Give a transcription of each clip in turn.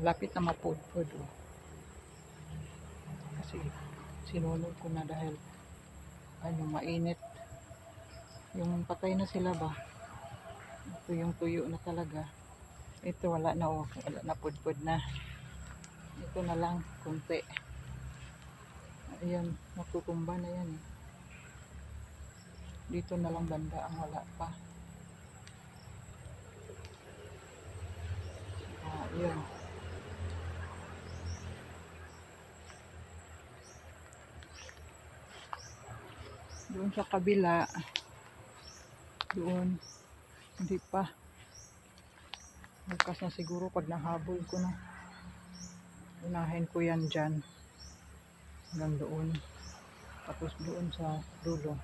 malapit na mapudpud. Oh. Kasi sinunod ko na dahil ano, mainit. Yung patay na sila ba? Ito yung tuyo na talaga. Ito wala na oh, wala na pudpud na. Ito na lang, kunti. Ayan, natutumba na yan eh. Dito na lang banda ang wala pa. Ah, yun. Doon sa kabila, doon, hindi pa. Bukas na siguro pag nahabol ko na. Unahin ko yan dyan. Hanggang doon. Tapos doon sa dulo.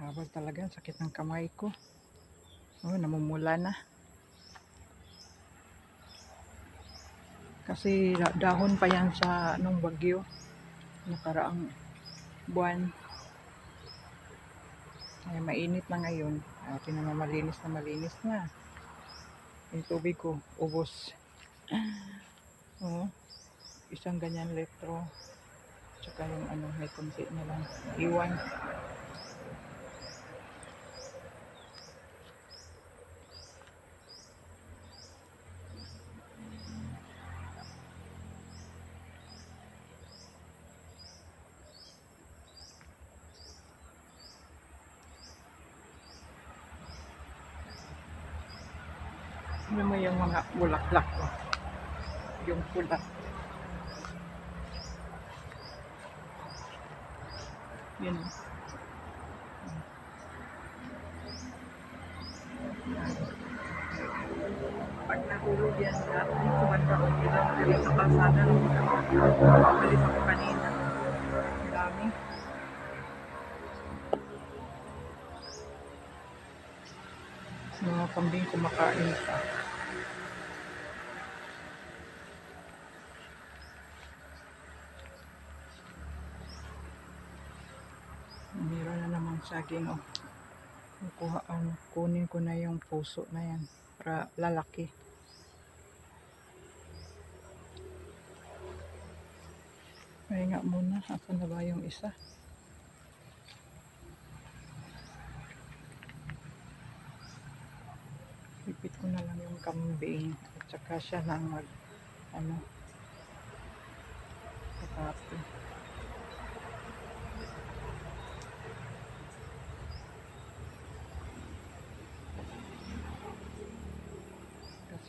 Habal talaga, sakit ng kamay ko. Oh, namumula na. Kasi da- dahon pa yan sa nung bagyo. Nakaraang buwan. Ay, mainit na ngayon. Tingnan mo, malinis na malinis na. Yung tubig ko, ubos. Oh, isang ganyan litro. Tsaka yung ano, may kunti na lang. Iwan. Ano mo yung mga bulaklak ko? Yung pula. Yun. Pag nahulog yan, lahat ng kumanda ko nila, dali sa kalsada. Malis ako kanina. Ang. Mga kambing kumakain pa. Saging oh. Kukuha, ano, kunin ko na yung puso na yan para lalaki. Kaya nga muna, asan na ba yung isa? Pipit ko na lang yung kambing at saka siya na mag ano kakapi.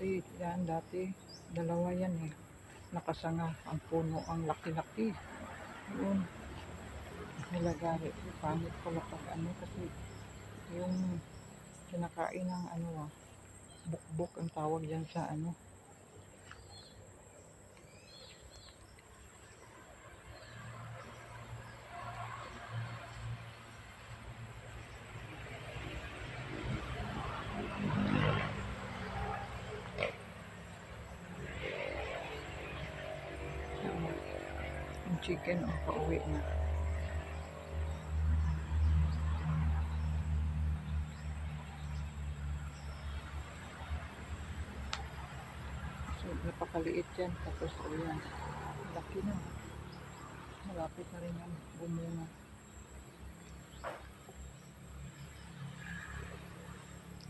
Kasi yan dati dalawa yan eh. Nakasanga ang puno ang laki-laki. Yun. Nilagari pangit pala pag ano kasi yung kinakain ng ano ah bukbok ang tawag dyan sa ano yung chicken o pauwi na So, napakaliit yan. Tapos, ayan. Laki na. Malapit na rin yung bumunga.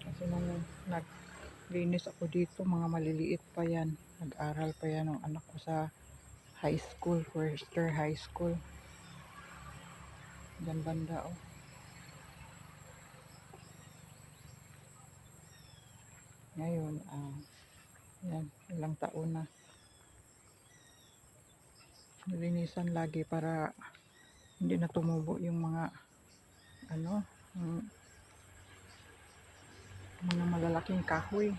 Kasi nung naglinis ako dito, mga maliliit pa yan. Nag-aral pa yan ng anak ko sa high school, Forester High School. Diyan banda, oh. Ngayon, ah, yan, ilang taon na. Nilinisan lagi para hindi na tumubo yung mga ano, mga malalaking kahoy.